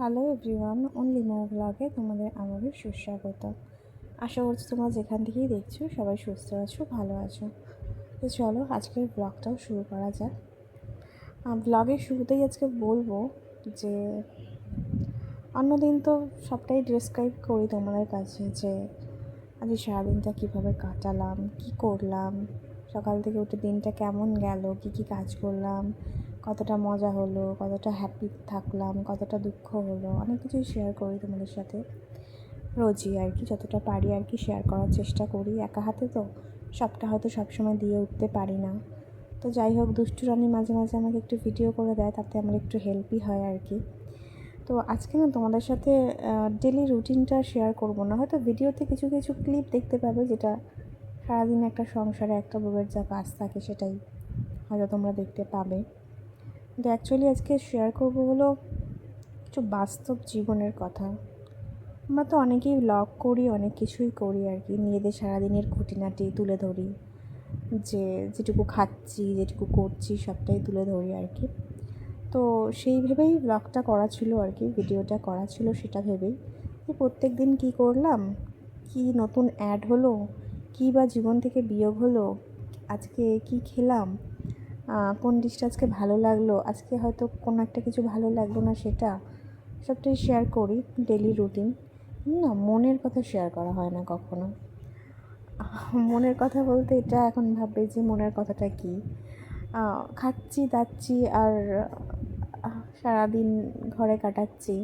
Hello everyone only মো ব্লগে তোমাদের আমাদের সুস্বাগত। আশা করছি তোমরা যেখান থেকেই দেখছ সবাই সুস্থ আছো, ভালো আছো। তো চলো আজকের ব্লগটাও শুরু করা যাক। ব্লগের শুরুতেই আজকে বলব যে, অন্যদিন তো সবটাই ডিসক্রাইব করি তোমাদের কাছে যে, আজ সারাদিনটা কীভাবে কাটালাম, কী করলাম, সকাল থেকে উঠে দিনটা কেমন গেল, কী কী কাজ করলাম কতটা মজা হলো, কতটা হ্যাপি থাকলাম, কতটা দুঃখ হলো, অনেক কিছুই শেয়ার করি তোমাদের সাথে। রোজই আর কি, যতটা পারি আর কি শেয়ার করার চেষ্টা করি। একা হাতে তো সবটা হয়তো সবসময় দিয়ে উঠতে পারি না। তো যাই হোক, দুষ্টু রানী মাঝে মাঝে আমাকে একটু ভিডিও করে দেয়, তাতে আমার একটু হেল্পই হয় আর কি। তো আজকে না তোমাদের সাথে ডেলি রুটিনটা শেয়ার করব না। হয়তো ভিডিওতে কিছু কিছু ক্লিপ দেখতে পাবে, যেটা সারাদিন একটা সংসারে একটা বউয়ের যা কাজ থাকে সেটাই হয়তো তোমরা দেখতে পাবে। কিন্তু অ্যাকচুয়ালি আজকে শেয়ার করব হলো কিছু বাস্তব জীবনের কথা। আমরা তো অনেকেই ব্লগ করি, অনেক কিছুই করি আর কি। নিজেদের সারাদিনের খুঁটিনাটি তুলে ধরি। যে, যেটুকু খাচ্ছি, যেটুকু করছি, সবটাই তুলে ধরি আর কি। তো সেই ভেবেই ব্লগটা করা ছিল আর কি, ভিডিওটা করা ছিল সেটা ভেবেই। যে প্রত্যেক দিন কী করলাম, কি নতুন অ্যাড হলো, কী বা জীবন থেকে বিয়োগ হলো, আজকে কি খেলাম কোন ডিশটা আজকে ভালো লাগল? আজকে হয়তো কোনো একটা কিছু ভালো লাগল না সেটা সবটাই শেয়ার করি ডেলি রুটিন না, মনের কথা শেয়ার করা হয় না কখনো। মনের কথা বলতে এটা এখন ভাববে যে মনের কথাটা কী? খাচ্ছি, দাচ্ছি আর সারাদিন ঘরে কাটাচ্ছি।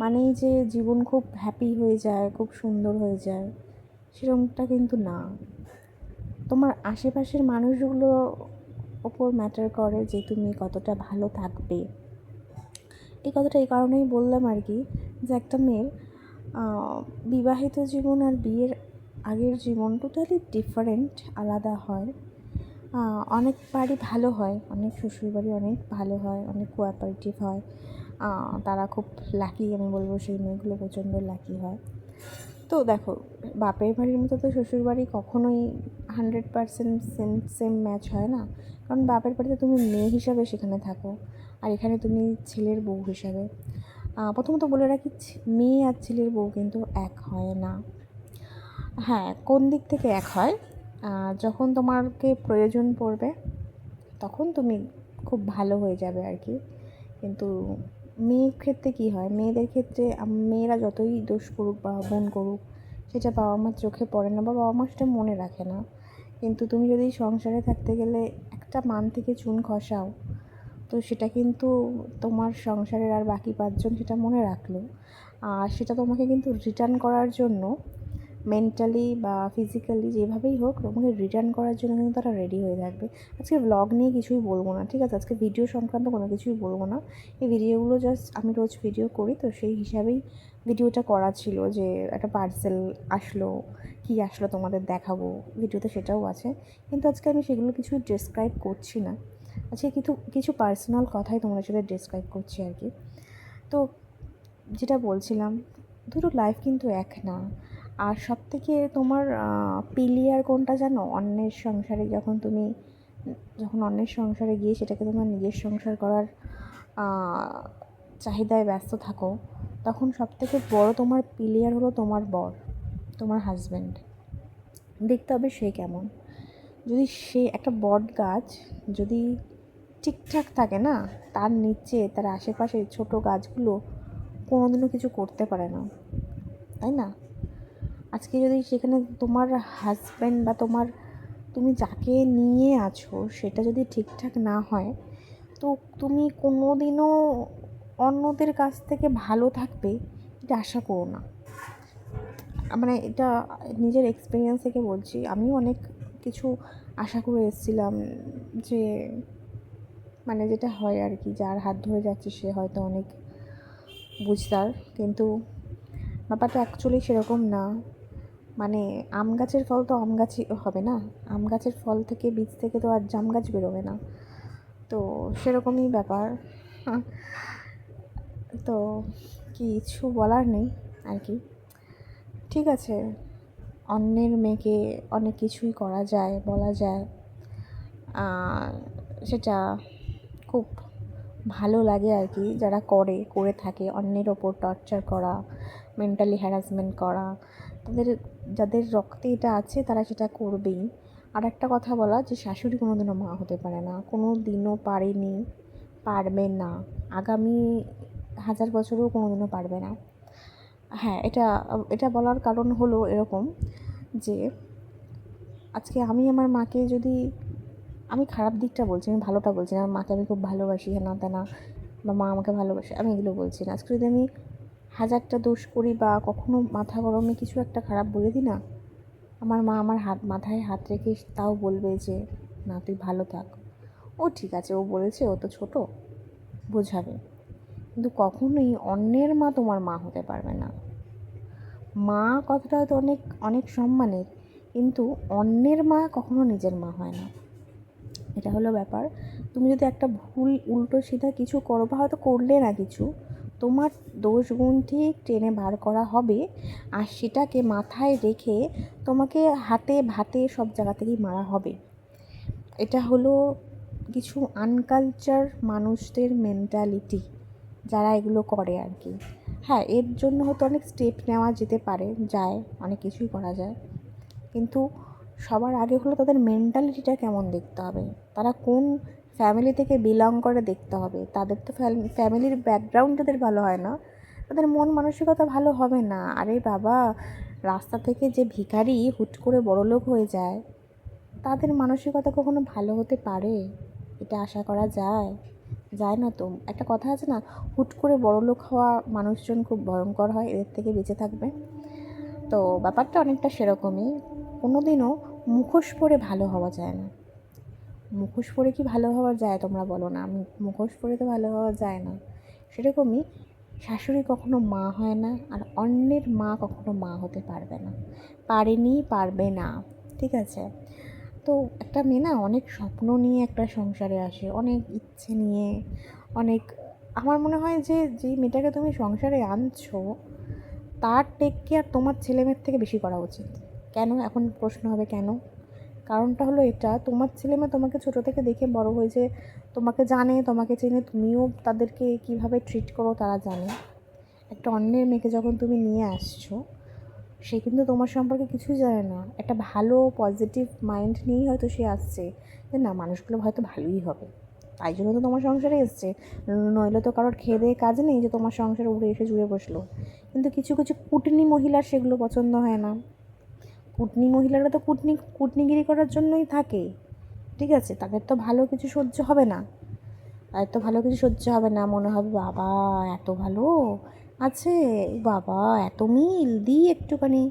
মানেই যে জীবন খুব হ্যাপি হয়ে যায়, খুব সুন্দর হয়ে যায়, সেরকমটা কিন্তু না। তোমার আশেপাশের মানুষগুলো ওপর ম্যাটার করে যে তুমি কতটা ভালো থাকবে। এই কথাটা এই কারণেই বললাম আর কি যে একটা মেয়ের বিবাহিত জীবন আর বিয়ের আগের জীবন টোটালি ডিফারেন্ট আলাদা হয়। অনেক বাড়ি ভালো হয়, অনেক শ্বশুরবাড়ি অনেক ভালো হয়, অনেক কোঅপারেটিভ হয়। তারা খুব লাকি আমি বলব সেই মেয়েগুলো প্রচণ্ড লাকি হয়। তো দেখো, বাপের বাড়ির মতো তো শ্বশুরবাড়ি কখনোই hundred percent same same match হয় না। কারণ বাপের বাড়িতে তুমি মেয়ে হিসাবে সেখানে থাকো, আর এখানে তুমি ছেলের বউ হিসাবে। প্রথমত বলে রাখি মেয়ে আর ছেলের বউ কিন্তু এক হয় না। হ্যাঁ কোন দিক থেকে এক হয়? যখন তোমাকে প্রয়োজন পড়বে, তখন তুমি খুব ভালো হয়ে যাবে আর কি। কিন্তু মেয়ের ক্ষেত্রে কী হয়? মেয়েদের ক্ষেত্রে মেয়েরা যতই দোষ করুক বা বোন করুক, সেটা বাবা মার চোখে পড়ে না বা বাবা মা সেটা মনে রাখে না। কিন্তু তুমি যদি সংসারে থাকতে গেলে একটা মান থেকে চুন খসাও, তো সেটা কিন্তু তোমার সংসারের আর বাকি পাঁচজন সেটা মনে রাখল। আর সেটা তোমাকে কিন্তু রিটার্ন করার জন্য মেন্টালি বা ফিজিক্যালি যেভাবেই হোক তোমাকে রিটার্ন করার জন্য কিন্তু তারা রেডি হয়ে থাকবে। আজকে ব্লগ নিয়ে কিছুই বলব না, ঠিক আছে? আজকে ভিডিও সংক্রান্ত কোনো কিছুই বলব না। এই ভিডিওগুলো জাস্ট আমি রোজ ভিডিও করি, তো সেই হিসাবেই ভিডিওটা করা ছিল যে একটা পার্সেল আসলো, কী আসলো তোমাদের দেখাবো। ভিডিওতে সেটাও আছে। কিন্তু আজকে আমি সেগুলো কিছু ডিসক্রাইব করছি না। আজকে কিছু কিছু পার্সোনাল কথাই তোমাদের সাথে ডিসক্রাইব করছি আর কি। তো যেটা বলছিলাম দুটো লাইফ কিন্তু এক না। আর সব থেকে তোমার পিলিয়ার কোনটা জানো? অন্যের সংসারে যখন তুমি, যখন অন্যের সংসারে গিয়ে সেটাকে তোমার নিজের সংসার করার চাহিদায় ব্যস্ত থাকো, তখন সব থেকে বড়ো তোমার পিলিয়ার হলো তোমার বর, তোমার হাজব্যান্ড দেখতে হবে সে কেমন। যদি সে একটা বট গাছ, যদি ঠিকঠাক থাকে না, তার নিচে, তার আশেপাশে ছোট গাছগুলো কোনোদিনও কিছু করতে পারে না। তাই না? আজকে যদি সেখানে তোমার হাজব্যান্ড বা তোমার, তুমি যাকে নিয়ে আছো সেটা যদি ঠিকঠাক না হয়, তো তুমি কোনো দিনও অন্যদের কাছ থেকে ভালো থাকবে এটা আশা করো না। মানে এটা নিজের এক্সপিরিয়েন্স থেকে বলছি। আমিও অনেক কিছু আশা করে এসেছিলাম যে মানে যেটা হয় আর কি, যার হাত ধরে যাচ্ছে সে হয়তো অনেক বুঝতার কিন্তু ব্যাপারটা অ্যাকচুয়ালি সেরকম না। মানে আম গাছের ফল তো আম গাছই হবে না? আম গাছের ফল থেকে, বীজ থেকে তো আর জাম গাছ বেরোবে না। তো সেরকমই ব্যাপার। তো কিছু বলার নেই আর কি। ঠিক আছে, অন্যের মেয়েকে অনেক কিছুই করা যায়, বলা যায়। সেটা খুব ভালো লাগে আর কি, যারা করে করে থাকে। অন্যের ওপর টর্চার করা মেন্টালি হ্যারাসমেন্ট করা তাদের, যাদের রক্তে এটা আছে, তারা সেটা করবেই। আর একটা কথা বলা, যে শাশুড়ি কোনো দিনও মা হতে পারে না। কোনো দিনও পারেনি, পারবে না। আগামী হাজার বছরেও কোনো দিনও পারবে না। হ্যাঁ এটা এটা বলার কারণ হলো এরকম যে, আজকে আমি আমার মাকে যদি, আমি খারাপ দিকটা বলছি, আমি ভালোটা বলছি না, আমার মাকে আমি খুব ভালোবাসি হ্যানা তেনা, বা মা আমাকে ভালোবাসে, আমি এগুলো বলছি না। আজকে যদি আমি হাজারটা দোষ করি বা কখনো মাথা গরমে কিছু একটা খারাপ বলে দিই না, আমার মা আমার হাত, মাথায় হাত রেখে তাও বলবে যে, না, তুই ভালো থাক। ও ঠিক আছে, ও বলেছে, ও তো ছোটো, বোঝাবে। কিন্তু কখনোই অন্যের মা তোমার মা হতে পারবে না। মা কথাটা হয়তো অনেক অনেক সম্মানের, কিন্তু অন্যের মা কখনো নিজের মা হয় না। এটা হলো ব্যাপার। তুমি যদি একটা ভুল, উল্টো সিধা কিছু করো বা হয়তো করলে না কিছু তোমার দোষ গুণ ঠিক টেনে বার করা হবে আর সেটাকে মাথায় রেখে তোমাকে হাতে ভাতে সব জায়গা থেকেই মারা হবে। এটা হলো কিছু আনকালচার মানুষদের মেন্টালিটি যারা এগুলো করে আর কি। হ্যাঁ এর জন্য হয়তো অনেক স্টেপ নেওয়া যেতে পারে, যায়, অনেক কিছুই করা যায়। কিন্তু সবার আগে হলো তাদের মেন্টালিটিটা কেমন দেখতে হবে? তারা কোন ফ্যামিলি থেকে বিলং করে দেখতে হবে। তাদের তো ফ্যামিলির ব্যাকগ্রাউন্ড যাদের ভালো হয় না। তাদের মন মানসিকতা ভালো হবে না। আরে বাবা, রাস্তা থেকে যে ভিখারি হুট করে বড়লোক হয়ে যায়, তাদের মানসিকতা কখনো ভালো হতে পারে? এটা আশা করা যায়। যায় না তো। একটা কথা আছে না, হুট করে বড়লোক হওয়া মানুষজন খুব ভয়ঙ্কর হয়, এদের থেকে বেঁচে থাকবে। তো ব্যাপারটা অনেকটা সেরকমই। কোনো দিনও মুখোশ পরে ভালো হওয়া যায় না। মুখোশ পরে কি ভালো হওয়া যায় তোমরা বলো না। আমি মুখোশ পরে তো ভালো হওয়া যায় না। সেরকমই শাশুড়ি কখনো মা হয় না আর অন্যের মা কখনো মা হতে পারবে না। পারেনি, পারবে না। ঠিক আছে? তো একটা মেয়ে না অনেক স্বপ্ন নিয়ে একটা সংসারে আসে, অনেক ইচ্ছে নিয়ে, অনেক আমার মনে হয় যে যেই মেয়েটাকে তুমি সংসারে আনছো, তার টেক কেয়ার তোমার ছেলেমেয়ের থেকে বেশি করা উচিত। কেন? এখন প্রশ্ন হবে কেন? কারণটা হলো এটা, তোমার ছেলে মেয়ে তোমাকে ছোটো থেকে দেখে বড় হয়েছে, তোমাকে জানে, তোমাকে চেনে, তুমিও তাদেরকে কীভাবে ট্রিট করো তারা জানে। একটা অন্যের মেয়েকে যখন তুমি নিয়ে আসছো, সে কিন্তু তোমার সম্পর্কে কিছুই জানে না। একটা ভালো পজিটিভ মাইন্ড নিয়েই হয়তো সে আসছে যে, না, মানুষগুলো হয়তো ভালোই হবে। তাই জন্য তো তোমার সংসারে এসছে। নইলে তো কারোর খেয়ে দিয়ে কাজ নেই যে তোমার সংসারে উড়ে এসে জুড়ে বসল। কিন্তু কিছু কিছু কুটনি মহিলার সেগুলো পছন্দ হয় না। কুটনি মহিলারা তো কুটনি, কুটনিগিরি করার জন্যই থাকে। ঠিক আছে? তাদের তো ভালো কিছু সহ্য হবে না। তাদের তো ভালো কিছু সহ্য হবে না। মনে হবে, বাবা, এত ভালো? আছে? বাবা, এত মিল? দিই একটুখানি।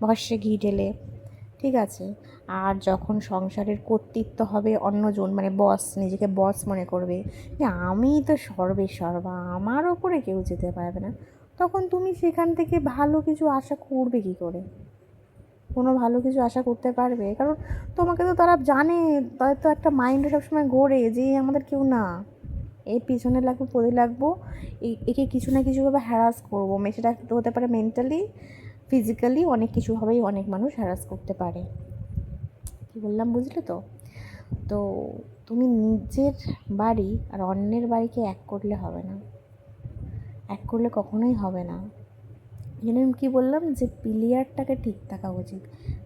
ভস্যে ঘি ঢেলে। ঠিক আছে? আর যখন সংসারের কর্তৃত্ব হবে অন্যজন মানে বস নিজেকে বস মনে করবে, যে আমি তো সর্বে সর্বা, আমার ওপরে কেউ যেতে পারবে না। তখন তুমি সেখান থেকে ভালো কিছু আশা করবে কী করে? কোনো ভালো কিছু আশা করতে পারবে। কারণ তোমাকে তো তারা জানে, তাদের তো একটা মাইন্ডে সবসময় ঘোরে যে আমাদের কেউ না। এর পিছনে লাগবো পদে লাগবো একে কিছু না কিছুভাবে হ্যারাস করব। সেটা হতে পারে মেন্টালি ফিজিক্যালি অনেক কিছুভাবেই অনেক মানুষ হ্যারাস করতে পারে। কী বললাম বুঝলে তো? তো তুমি নিজের বাড়ি আর অন্যের বাড়িকে এক করলে হবে না। এক করলে কখনোই হবে না। জন্য কী বললাম যে পিলিয়ারটাকে ঠিক থাকা উচিত।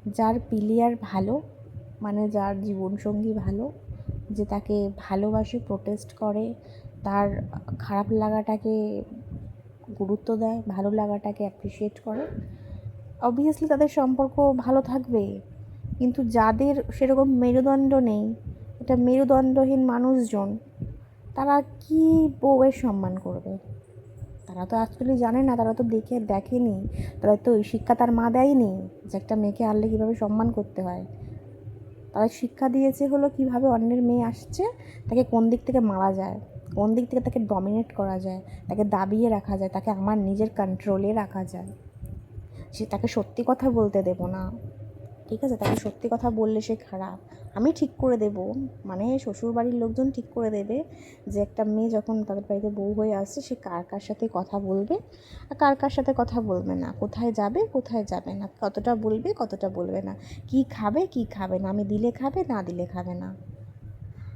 যার পিলিয়ার ভালো মানে যার জীবনসঙ্গী ভালো, যে তাকে ভালোবাসে প্রোটেস্ট করে, তার খারাপ লাগাটাকে গুরুত্ব দেয়, ভালো লাগাটাকে অ্যাপ্রিসিয়েট করে অবভিয়াসলি তাদের সম্পর্ক ভালো থাকবে। কিন্তু যাদের সেরকম মেরুদণ্ড নেই, এটা মেরুদণ্ডহীন মানুষজন, তারা কী বউয়ের সম্মান করবে? তারা তো অ্যাকচুয়ালি জানে না, তারা তো দেখে দেখেনি। তারা তো ওই শিক্ষা তার মা দেয়নি যে একটা মেয়েকে আনলে কীভাবে সম্মান করতে হয়। তারা শিক্ষা দিয়েছে হলো কীভাবে অন্যের মেয়ে আসছে, তাকে কোন দিক থেকে মারা যায়, কোন দিক থেকে তাকে ডমিনেট করা যায়, তাকে দাবিয়ে রাখা যায়, তাকে আমার নিজের কন্ট্রোলে রাখা যায়। সে তাকে সত্যি কথা বলতে দেবো না। ঠিক আছে, তাকে সত্যি কথা বললে সে খারাপ। আমি ঠিক করে দেব। মানে শ্বশুর বাড়ির লোকজন ঠিক করে দেবে যে একটা মেয়ে যখন তাদের বাড়িতে বউ হয়ে আসছে, সে কার কার সাথে কথা বলবে আর কার কার সাথে কথা বলবে না? কোথায় যাবে কোথায় যাবে না? কতটা বলবে কতটা বলবে না? কি খাবে কি খাবে না? আমি দিলে খাবে, না দিলে খাবে না?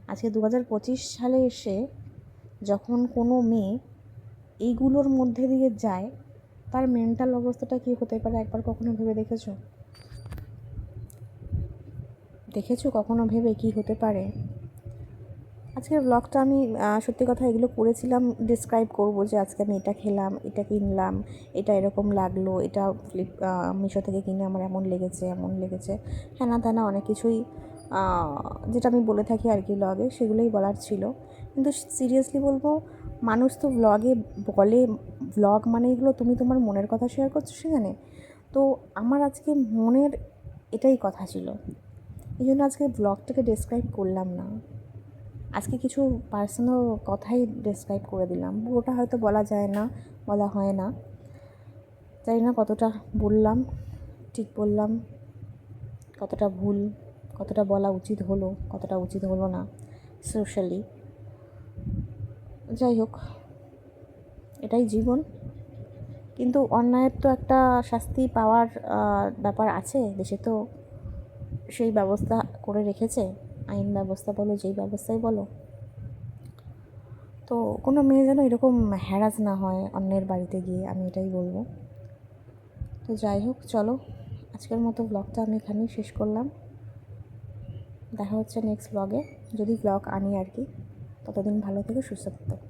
আজকে দু হাজার পঁচিশ সালে এসে যখন কোনো মেয়ে এইগুলোর মধ্যে দিয়ে যায়, তার মেন্টাল অবস্থাটা কী হতে পারে একবার কখনো ভেবে দেখেছ? দেখেছ কখনো ভেবে কি হতে পারে? আজকের ব্লগটা আমি সত্যি কথা এগুলো করেছিলাম ডিসক্রাইব করব যে আজকে আমি এটা খেলাম, এটা কিনলাম, এটা এরকম লাগল, এটা ফ্লিপ মিশো থেকে কিনে আমার এমন লেগেছে এমন লেগেছে। হ্যাঁ না তেনা অনেক কিছুই যেটা আমি বলে থাকি আর কি ব্লগে সেগুলোই বলার ছিল। কিন্তু সিরিয়াসলি বলব, মানুষ তো ব্লগে বলে ব্লগ মানে এগুলো তুমি তোমার মনের কথা শেয়ার করছ সেখানে। তো আমার আজকে মনের এটাই কথা ছিল। এই জন্য আজকে ব্লগটাকে ডেসক্রাইব করলাম না। আজকে কিছু পার্সোনাল কথাই ডেসক্রাইব করে দিলাম। পুরোটা হয়তো বলা যায় না, বলা হয় না। জানি না কতটা বললাম, ঠিক বললাম, কতটা ভুল, কতটা বলা উচিত হলো, কতটা উচিত হলো না সোশ্যালি যাই হোক, এটাই জীবন। কিন্তু অন্যায়ের তো একটা শাস্তি পাওয়ার ব্যাপার আছে, দেশে তো সেই ব্যবস্থা করে রেখেছে? আইন ব্যবস্থা বলো, যেই ব্যবস্থাই বলো। তো কোনো মেয়ে যেন এরকম হ্যারাস না হয় অন্যের বাড়িতে গিয়ে, আমি এটাই বলব। তো যাই হোক, চলো। আজকের মতো ব্লগটা আমি এখানেই শেষ করলাম। দেখা হচ্ছে নেক্সট ব্লগে যদি ব্লগ আনি আর কি, ততদিন ভালো থেকে, সুস্থ থাকো।